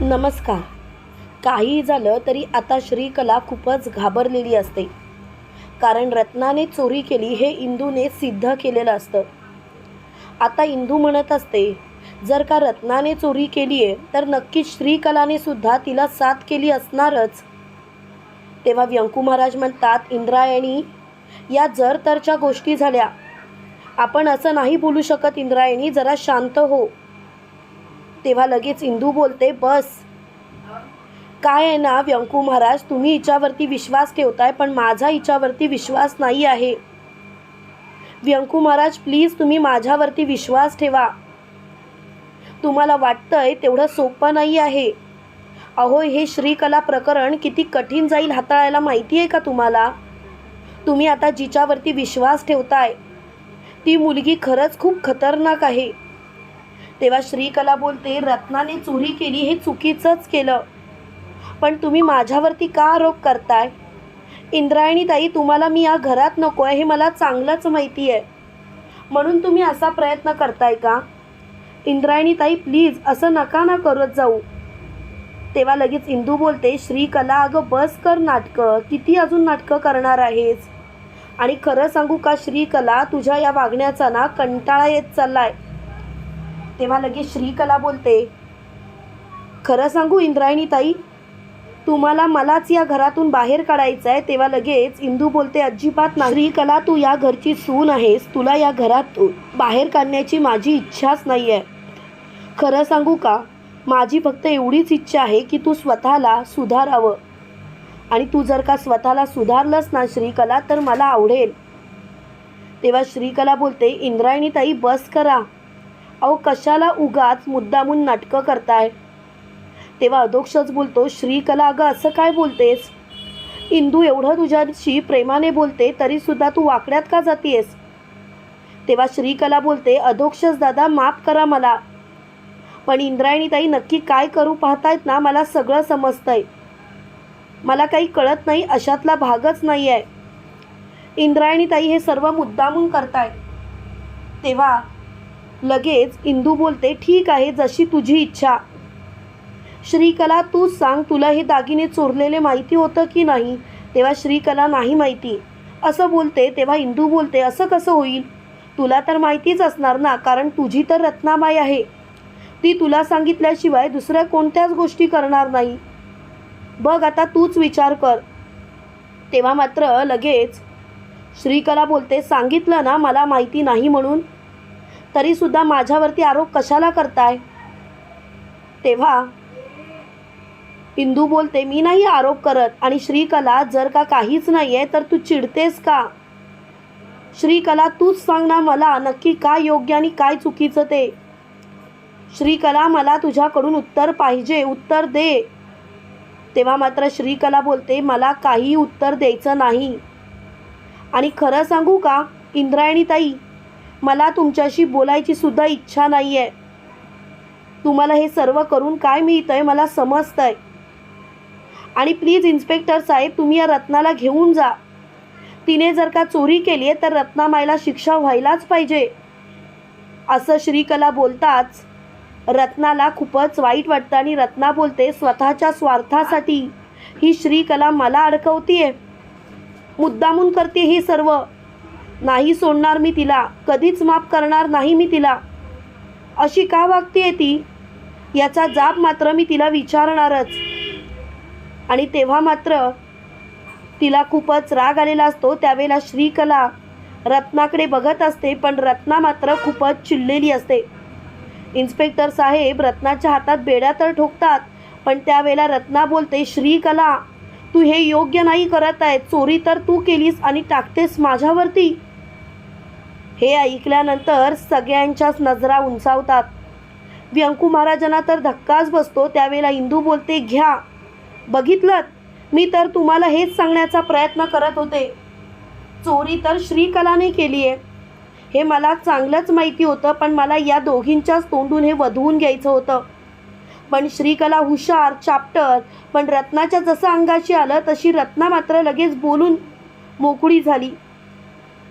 नमस्कार. काही झालं तरी आता श्रीकला खूपच घाबरलेली असते. कारण रत्नाने चोरी केली हे इंदूने सिद्ध केलेलं असतं. आता इंदू म्हणत असते जर का रत्नाने चोरी केली आहे तर नक्कीच श्रीकलाने सुद्धा तिला साथ केली असणारच. तेव्हा व्यंकू महाराज म्हणतात इंद्रायणी या जर तरच्या गोष्टी झाल्या. आपण असं नाही बोलू शकत इंद्रायणी जरा शांत हो. तेव्हा लगेच इंदू बोलते बस. काय आहे ना व्यंकू महाराज तुम्ही हिच्यावरती विश्वास ठेवताय पण माझा हिच्यावरती विश्वास नाही आहे. व्यंकू महाराज प्लीज तुम्ही माझ्यावरती विश्वास ठेवा. तुम्हाला वाटतंय तेवढं सोपं नाही आहे. अहो हे श्रीकला प्रकरण किती कठीण जाईल हाताळायला माहिती आहे का तुम्हाला? तुम्ही आता जिच्यावरती विश्वास ठेवताय ती मुलगी खरंच खूप खतरनाक आहे. तेव्हा श्रीकला बोलते रत्नाने चोरी केली हे चुकीचंच केलं. पण तुम्ही माझ्यावरती का आरोप करताय? इंद्रायणी ताई तुम्हाला मी या घरात नको आहे हे मला चांगलंच माहिती आहे म्हणून तुम्ही असा प्रयत्न करताय का? इंद्रायणी ताई प्लीज असं नका ना करत जाऊ. तेव्हा लगेच इंदू बोलते श्रीकला अगं बस कर नाटकं. किती अजून नाटकं करणार आहेस? आणि खरं सांगू का श्रीकला तुझ्या या वागण्याचा ना कंटाळा येत चाललाय. तेव्हा लगेच श्रीकला बोलते खरं सांगू इंद्रायणी ताई तुम्हाला मलाच या घरातून बाहेर काढायचं आहे तेव्हा लगेच इंदू बोलते अजिबात नाही. श्रीकला तू या घरची सून आहेस. तुला या घरात बाहेर काढण्याची माझी इच्छाच नाही आहे खरं सांगू का? माझी फक्त एवढीच इच्छा आहे की तू स्वतःला सुधारावं. आणि तू जर का स्वतःला सुधारलंस ना श्रीकला तर मला आवडेल. तेव्हा श्रीकला बोलते इंद्रायणी ताई बस करा. अहो कशाला उगाच मुद्दामून नाटकं करताय? तेव्हा अधोक्षच बोलतो श्रीकला अगं असं काय बोलतेस? इंदू एवढं तुझ्याशी प्रेमाने बोलते तरीसुद्धा तू वाकड्यात का जातीयस? तेव्हा श्रीकला बोलते अधोक्षस दादा माफ करा मला. पण इंद्रायणी ताई नक्की काय करू पाहतायत ना मला सगळं समजतंय. मला काही कळत नाही अशातला भागच नाही आहे इंद्रायणी ताई हे सर्व मुद्दामून करताय तेव्हा लगेच इंदू बोलते ठीक आहे जशी तुझी इच्छा. श्रीकला तू सांग तुला हे दागिने चोरलेले माहिती होतं की नाही? तेव्हा श्रीकला नाही माहिती. असं बोलते तेव्हा इंदू बोलते असं कसं होईल? तुला तर माहितीच असणार ना कारण तुझी तर रत्नाबाई आहे. ती तुला सांगितल्याशिवाय दुसऱ्या कोणत्याच गोष्टी करणार नाही. बघ आता तूच विचार कर. तेव्हा मात्र लगेच श्रीकला बोलते सांगितलं ना मला माहिती नाही म्हणून? तरीसुद्धा माझ्यावरती आरोप कशाला करताय? तेव्हा इंदू बोलते मी नाही आरोप करत आणि श्रीकला जर का काहीच नाही आहे तर तू चिडतेस का? श्रीकला तूच सांग ना मला नक्की काय योग्य आणि काय चुकीचं ते. श्रीकला मला तुझ्याकडून उत्तर पाहिजे उत्तर दे. तेव्हा मात्र श्रीकला बोलते मला काही उत्तर द्यायचं नाही. आणि खरं सांगू का इंद्रायणी ताई मला तुमच्याशी बोलायची सुद्धा इच्छा नाही आहे तुम्हाला हे सर्व करून काय मिळतंय मला समजतंय. आणि प्लीज इन्स्पेक्टर साहेब तुम्ही या रत्नाला घेऊन जा. तिने जर का चोरी केली आहे तर रत्नामाईला शिक्षा व्हायलाच पाहिजे. असं श्रीकला बोलताच रत्नाला खूपच वाईट वाटतं आणि रत्ना बोलते स्वतःच्या स्वार्थासाठी ही श्रीकला मला अडकवतीये. मुद्दामून करते हे सर्व. नाही सोडणार मी तिला. कधीच माफ करणार नाही मी तिला. अशी का वागतेय ती? याचा जाप मात्र मी तिला विचारणारच. आणि तेव्हा मात्र तिला खूपच राग आलेला असतो. त्यावेळेला श्रीकला रत्नाकडे बघत असते पण रत्ना मात्र खूपच चिडलेली असते. इन्स्पेक्टर साहेब रत्नाच्या हातात बेड्या तर ठोकतात पण त्यावेळेला रत्ना बोलते श्रीकला तू हे योग्य नाही करत आहे. चोरी तर तू केलीस आणि टाकतेस माझ्यावरती. हे ऐकल्यानंतर सगळ्यांच्याच नजरा उंचावतात. व्यंकू महाराजांना तर धक्काच बसतो त्यावेळेला इंदू बोलते घ्या. बघितलं मी तर तुम्हाला हेच सांगण्याचा प्रयत्न करत होते. चोरी तर श्रीकलाने केली आहे. हे मला चांगलंच माहिती होतं पण मला या दोघींच्याच तोंडून हे वधवून घ्यायचं होतं. पण श्रीकला हुशार चाप्टर पण रत्नाच्या जसं अंगाशी आलं तशी रत्ना मात्र लगेच बोलून मोकळी झाली.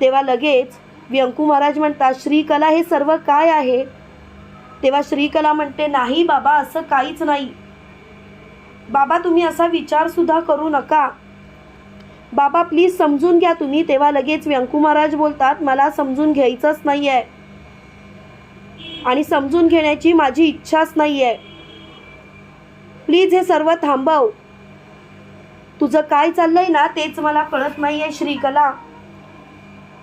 तेव्हा लगेच व्यंकू महाराज म्हणतात श्रीकला हे सर्व काय आहे? तेव्हा श्रीकला म्हणते नाही बाबा असं काहीच नाही. बाबा तुम्ही असा विचारसुद्धा करू नका. बाबा प्लीज समजून घ्या तुम्ही. तेव्हा लगेच व्यंकू महाराज बोलतात मला समजून घ्यायचंच नाही आहे आणि समजून घेण्याची माझी इच्छाच नाही आहे प्लीज हे सर्व थांबव. तुझं काय चाललंय ना तेच मला कळत नाही आहे श्रीकला.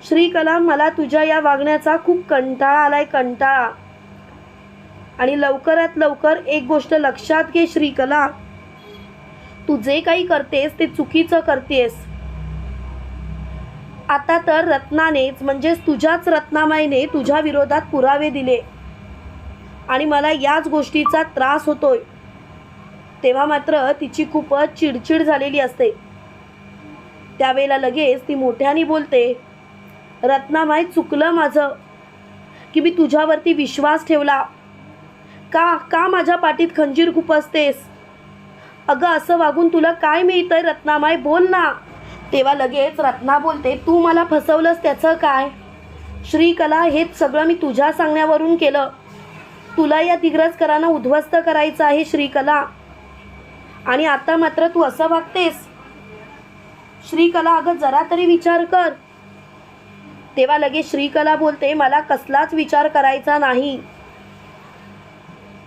श्रीकला मला तुझ्या या वागण्याचा खूप कंटाळा आलाय कंटाळा. आणि लवकरात लवकर एक गोष्ट लक्षात घे श्रीकला. तू जे काही करतेस ते चुकीचं करतेस. आता तर रत्नानेच म्हणजेच तुझ्याच रत्नामाईने तुझ्या विरोधात पुरावे दिले. आणि मला याच गोष्टीचा त्रास होतोय. तेव्हा मात्र तिची खूपच चिडचिड झालेली असते. त्यावेळेला लगेच ती मोठ्याने बोलते रत्नाबाई चुकलं माझं. की मी तुझ्यावरती विश्वास ठेवला. का का माझ्या पाठीत खंजीर खुपसतेस अगं असं वागून तुला काय मिळतंय रत्नामाई बोल ना. तेव्हा लगेच रत्ना बोलते तू मला फसवलंस त्याचं काय? श्रीकला हेच सगळं मी तुझ्या सांगण्यावरून केलं. तुला या दिग्रजकरांना उद्ध्वस्त करायचं आहे श्रीकला. आणि आता मात्र तू असं वागतेस. श्रीकला अगं जरा तरी विचार कर. तेव्हा लगेच श्रीकला बोलते मला कसलाच विचार करायचा नाही.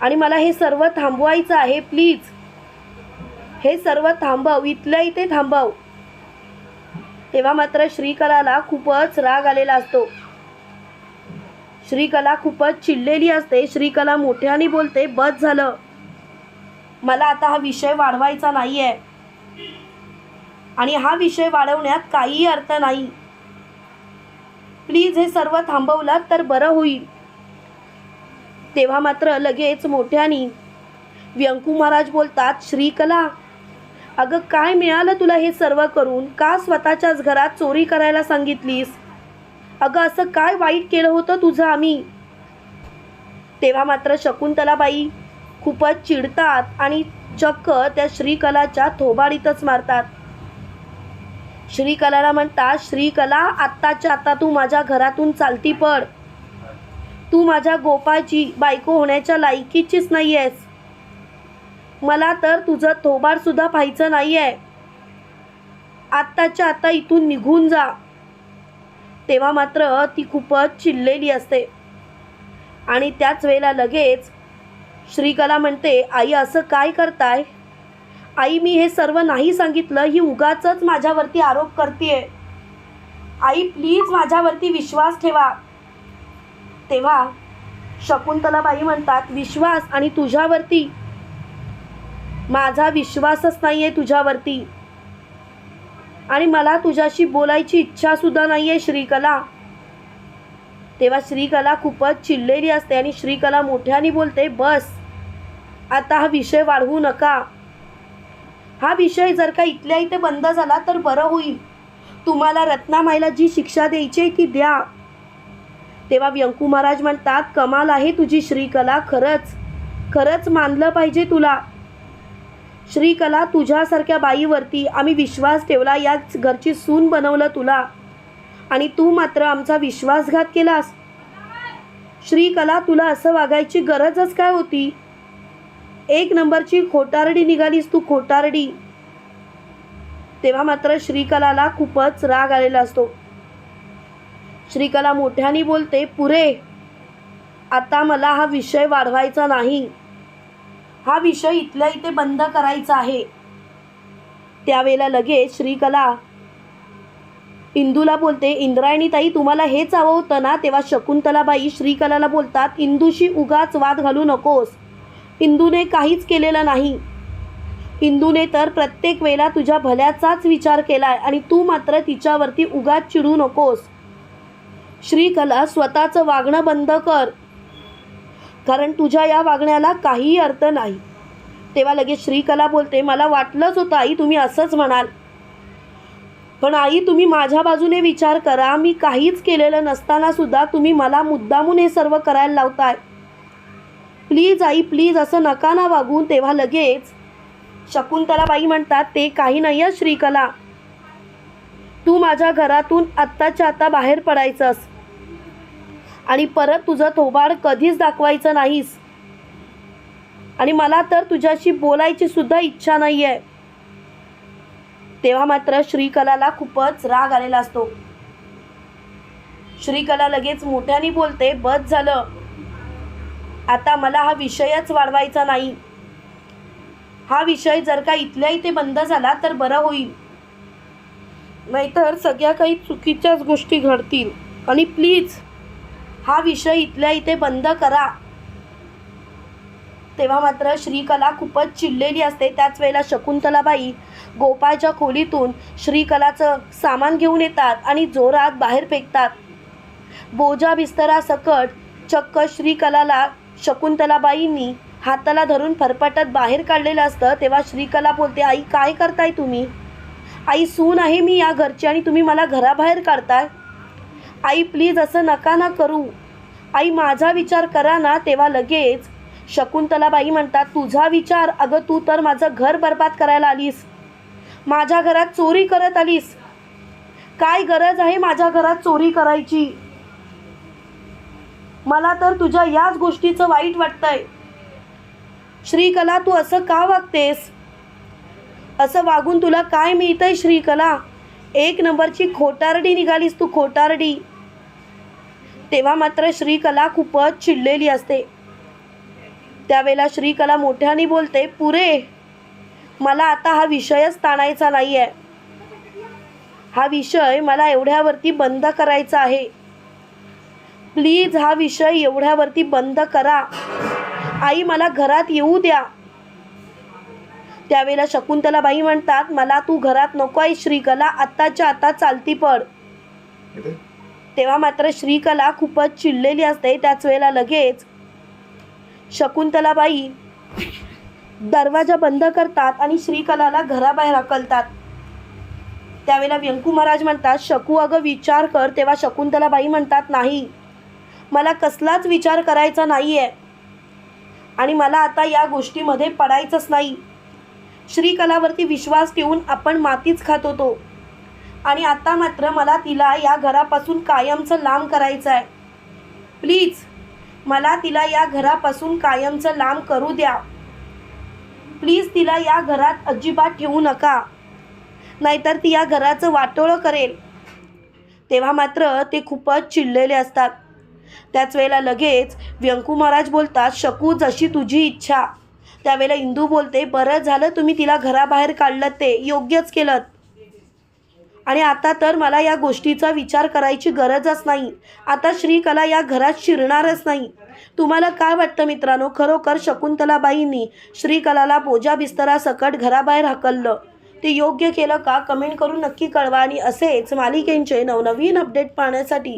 आणि मला हे सर्व थांबवायचं आहे प्लीज. हे सर्व थांबव इथल्या इथे थांबव. तेव्हा मात्र श्रीकलाला खूपच राग आलेला असतो. श्रीकला खूपच चिडलेली असते. श्रीकला मोठ्याने बोलते बस झालं. मला आता हा विषय वाढवायचा नाही आहे आणि हा विषय वाढवण्यात काहीही अर्थ नाही. प्लीज हे सर्व थांबवलात तर बरं होईल. तेव्हा मात्र लगेच मोठ्यानी व्यंकू महाराज बोलतात श्रीकला अगं काय मिळालं तुला हे सर्व करून? का स्वतःच्याच घरात चोरी करायला सांगितलीस? अगं असं काय वाईट केलं होतं तुझं आम्ही? तेव्हा मात्र शकुंतलाबाई खूपच चिडतात आणि चक्क त्या श्रीकलाच्या थोबाडीतच मारतात. श्रीकलाला म्हणतात श्रीकला आत्ताच्या आत्ता तू माझ्या घरातून चालती पड. तू माझ्या गोपाची बायको होण्याच्या लायकीचीच नाही आहेस मला तर तुझं थोबारसुद्धा पाहायचं नाही आहे आत्ताच्या आत्ता इथून निघून जा. तेव्हा मात्र ती खूपच चिडलेली असते. आणि त्याच वेळेला लगेच श्रीकला म्हणते आई असं काय करताय? आई मी हे सर्व नाही सांगितलं ही उगाच माझ्यावरती आरोप करते आई प्लीज माझ्यावरती विश्वास ठेवा. तेव्हा शकुंतलाबाई म्हणतात विश्वास आणि तुझ्यावरती. माझा विश्वासच नाही आहे तुझ्यावरती. आणि मला तुझ्याशी बोलायची इच्छा सुद्धा नाही आहे श्रीकला. तेव्हा श्रीकला खूपच चिडलेली असते आणि श्रीकला मोठ्याने बोलते बस. आता हा विषय वाढवू नका. हा विषय जर का इथल्या इथे बंद झाला तर बरं होईल. तुम्हाला रत्नामाईला जी शिक्षा द्यायची आहे ती द्या. तेव्हा व्यंकू महाराज म्हणतात कमाल आहे तुझी श्रीकला खरंच. खरंच मानलं पाहिजे तुला. श्रीकला तुझ्यासारख्या बाईवरती आम्ही विश्वास ठेवला याच घरची सून बनवलं तुला. आणि तू मात्र आमचा विश्वासघात केलास. श्रीकला तुला असं वागायची गरजच काय होती? एक नंबरची खोटारडी निघालीस तू खोटारडी. तेव्हा मात्र श्रीकलाला खूपच राग आलेला असतो. श्रीकला मोठ्याने बोलते पुरे आता मला हा विषय वाढवायचा नाही. हा विषय इथल्या इथे बंद करायचा आहे. त्यावेळेला लगेच श्रीकला इंदूला बोलते इंद्रायणी ताई तुम्हाला हेच हवं होतं ना तेव्हा शकुंतलाबाई श्रीकलाला बोलतात इंदूशी उगाच वाद घालू नकोस. इंदूने काहीच केलेलं नाही. इंदूने तर प्रत्येक वेळेला तुझ्या भल्याचाच विचार केलाय आणि तू मात्र तिच्यावरती उगाच चिडू नकोस. श्रीकला स्वतःचं वागणं बंद कर. कारण तुझ्या या वागण्याला काहीही अर्थ नाही. तेव्हा लगेच श्रीकला बोलते मला वाटलंच होतं आई तुम्ही असंच म्हणाल. पण आई तुम्ही माझ्या बाजूने विचार करा. मी काहीच केलेलं नसताना सुद्धा तुम्ही मला मुद्दामून हे सर्व करायला लावताय. प्लीज आई प्लीज असं नका ना वागून. तेव्हा लगेच शकुंतलाबाई म्हणतात ते काही नाही आहे श्रीकला. तू माझ्या घरातून आत्ताच्या आता बाहेर पडायचंस. आणि परत तुझं थोबाड कधीच दाखवायचं नाहीस. आणि मला तर तुझ्याशी बोलायची सुद्धा इच्छा नाही आहे तेव्हा मात्र श्रीकलाला खूपच राग आलेला असतो. श्रीकला लगेच मोठ्याने बोलते बस झालं. आता मला हा विषयच वाढवायचा नाही. हा विषय जर का इथल्या इथे बंद झाला तर बरं होईल. नाहीतर सगळ्या काही चुकीच्याच गोष्टी घडतील. आणि प्लीज हा विषय इथल्या इथे बंद करा. तेव्हा मात्र श्रीकला खूपच चिडलेली असते. त्याच वेळेला शकुंतलाबाई गोपाळच्या खोलीतून श्रीकलाचं सामान घेऊन येतात आणि जोरात बाहेर फेकतात. बोजा बिस्तरा सकट चक्क श्रीकलाला शकुंतलाबाईंनी हाताला धरून फरफटत बाहेर काढलेलं असतं तेव्हा श्रीकला बोलते आई काय करताय तुम्ही? आई सून आहे मी या घरची आणि तुम्ही मला घराबाहेर काढताय. आई प्लीज असं नका ना करू. आई माझा विचार करा ना. तेव्हा लगेच शकुंतलाबाई म्हणतात तुझा विचार अगं तू तर माझं घर बर्बाद करायला आलीस. माझ्या घरात चोरी करत आलीस. काय गरज आहे माझ्या घरात चोरी करायची? मला तर तुझ्या याच गोष्टीचं वाईट वाटतंय. श्रीकला तू असं का वागतेस? असं वागून तुला काय मिळतंय श्रीकला? एक नंबरची खोटारडी निघालीस तू खोटारडी. तेव्हा मात्र श्रीकला खूपच चिडलेली असते. त्यावेळेला श्रीकला मोठ्याने बोलते पुरे मला आता हा विषयच ताणायचा नाही आहे हा विषय मला एवढ्यावरती बंद करायचा आहे. प्लीज हा विषय एवढ्यावरती बंद करा. आई मला घरात येऊ द्या. त्यावेळेला शकुंतलाबाई म्हणतात मला तू घरात नको आहे श्रीकला. आत्ताच्या आता चालती पड. तेव्हा मात्र श्रीकला खूपच चिडलेली असते. त्याच वेळेला लगेच शकुंतलाबाई दरवाजा बंद करतात आणि श्रीकलाला घराबाहेर हकलतात त्यावेळेला व्यंकू महाराज म्हणतात शकू अगं विचार कर. तेव्हा शकुंतलाबाई म्हणतात नाही. मला कसलाच विचार करायचा नाही आहे आणि मला आता या गोष्टीमध्ये पडायचंच नाही. श्रीकलावरती विश्वास ठेवून आपण मातीच खात होतो. आणि आता मात्र मला तिला या घरापासून कायमचं लांब करायचं आहे प्लीज मला तिला या घरापासून कायमचं लांब करू द्या. प्लीज तिला या घरात अजिबात ठेवू नका. नाहीतर ती या घराचं वाटोळं करेल. तेव्हा मात्र ते खूपच चिडलेले असतात. त्याच वेळेला लगेच व्यंकू महाराज बोलतात शकू जशी तुझी इच्छा. त्यावेळेला इंदू बोलते बरं झालं तुम्ही तिला घराबाहेर काढलं ते योग्यच केलं आणि आता तर मला या गोष्टीचा विचार करायची गरजच नाही. आता श्रीकला या घरात शिरणारच नाही. तुम्हाला काय वाटतं मित्रांनो? खरोखर शकुंतलाबाईंनी श्रीकलाला बोजा बिस्तरासकट घराबाहेर हकललं? ते योग्य केलं का? कमेंट करून नक्की कळवा. आणि असेच मालिकेंचे नवनवीन अपडेट पाहण्यासाठी